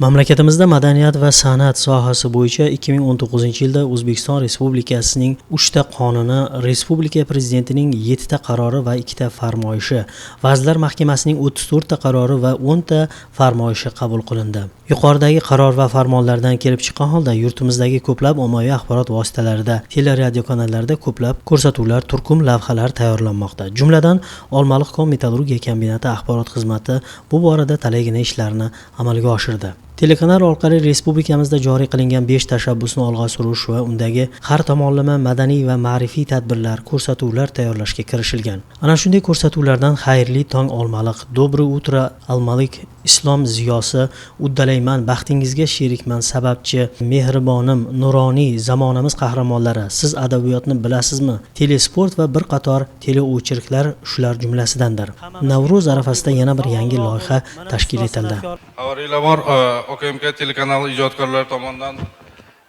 mamlakatimizda madaniyat va san'at sohasi bo'yicha 2019 yilda o'zbekiston respublikasining 3 ta qonuni respublika prezidentining 7 ta qarori va 2 ta farmoyishi vazirlar mahkamasining 34 ta qarori va 10 ta farmoyishi qabul qilindi. Yuqoridagi qaror va farmonlardan kelib chiqqan holda yurtimizdagi ko'plab ommaviy axborot vositalarida teleradiokanallarda ko'plab ko'rsatuvlar turkum lavhalar tayyorlanmoqda. Jumladan olmaliq kon metallurgiya kombinati axborot xizmati bu borada talaygina ishlarni amalga oshirdi. Telekanal orqali respublikamizda joriy qilingan besh tashabbusni olg'a surish va undagi har tomonlama madaniy va ma'rifiy tadbirlar ko'rsatuvlar tayyorlashga kirishilgan. Ana shunday ko'rsatuvlardan xayrli tong olmaliq доброе утро almalik islom ziyosi uddalayman baxtingizga sherikman sababchi mehribonim nuroniy zamonamiz qahramonlari siz adabiyotni bilasizmi? Telesport va bir qator teleo'chirklar shular jumlasidandir. Navro'z arafasida yana bir yangi loyiha tashkil etildi. Bor, OKMK telekanali ijodkorlari tomonidan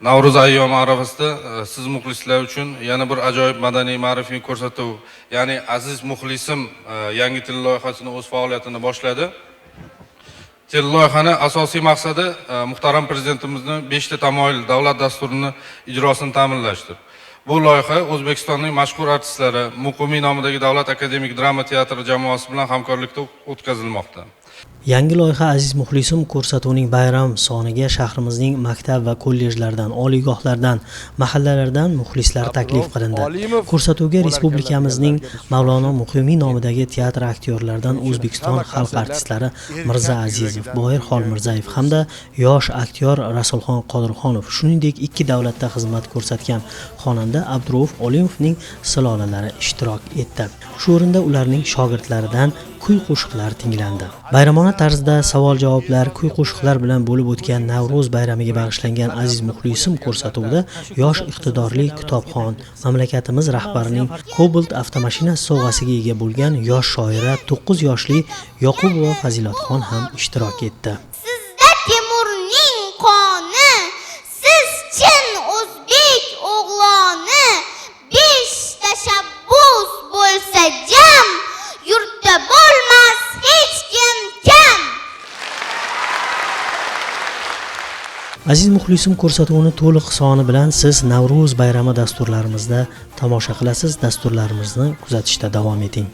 Navro'z ayyomi arafasida e, siz muxlislar uchun yana bir ajoyib madaniy ma'rifiy ko'rsatuv, ya'ni Aziz muxlisim e, yangi til loyihasini o'z faoliyatini boshladi. Teleloyihani asosiy maqsadi e, muhtaram prezidentimizni 5 ta tamoyil davlat dasturini ijrosini ta'minlashdir. Bu loyiha O'zbekistonning mashhur artistlari Muqimiy nomidagi Davlat akademik drama teatri jamoasi bilan hamkorlikda o'tkazilmoqda. Yangi loyiha aziz muxlisim ko'rsatuvining bayram soniga shahrimizning maktab va kollejlardan oliygohlardan mahallalardan muxlislar taklif qilindi. Ko'rsatuvga respublikamizning mavlono muqimiy nomidagi teatr aktyorlaridan o'zbekiston xalq artistlari mirza azizov boyir xolmirzayev hamda yosh aktyor rasulxon qodirxonov shuningdek ikki davlatda xizmat ko'rsatgan xonanda abdurauf olimovning silolalari ishtirok etdi. Shu o'rinda ularning shogirdlaridan kuy qo'shiqlar tinglandi. Bayramona tarzda savol javoblar kuy qo'shiqlar bilan bo'lib o'tgan navro'z bayramiga bag'ishlangan aziz muxlisim ko'rsatuvida yosh iqtidorli kitobxon mamlakatimiz rahbarining cobalt avtomashinasi sovg'asiga ega bo'lgan yosh shoira to'qqiz yoshli yoqubova fazilatxon ham ishtirok etdi. Aziz muxlisim ko'rsatuvini to'liq soni bilan siz navro'z bayrami dasturlarimizda tomosha qilasiz dasturlarimizni kuzatishda davom eting.